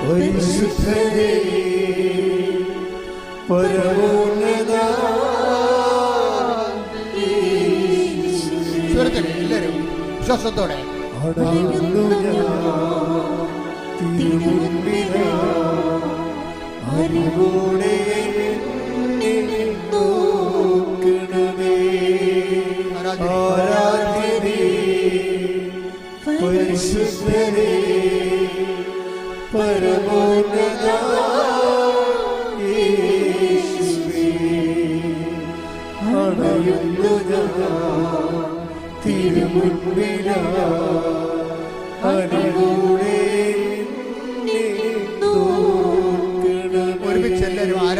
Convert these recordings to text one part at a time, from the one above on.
പരിശുദ്ധരേ പരമോന്നത എല്ലാവരും വിശ്വാസത്തോടെ. അടങ്ങുന്നു ഞാൻ. തിരുമുൻപിലാ അറിവോടെ നോക്കണമേ. ആരാധ്യനേ? പരിശുദ്ധനേ പരമോന്നത അണയുന്നു തിരുമുൻപിലാ അറിവോടെ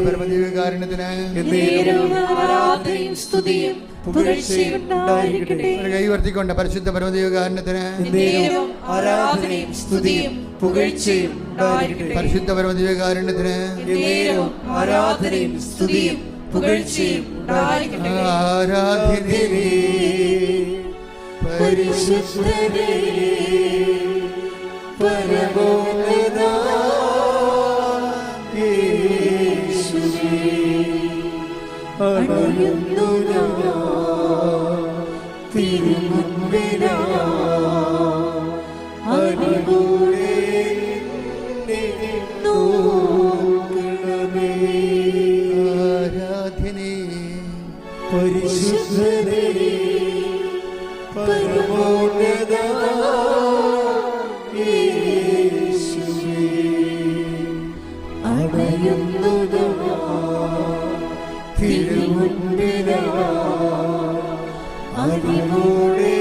പരിശുദ്ധ കൈവർത്തിക്കൊണ്ട് പരിശുദ്ധ പരമദൈവകാരുണ്യത്തിന് പരിശുദ്ധ പരമദൈവകാരുണ്യത്തിന് ആരാധനയും സ്തുതിയും പരിശുദ്ധ പരമോ അണയുന്നു തിരുമുൻപിരവാ അതിലൂടെ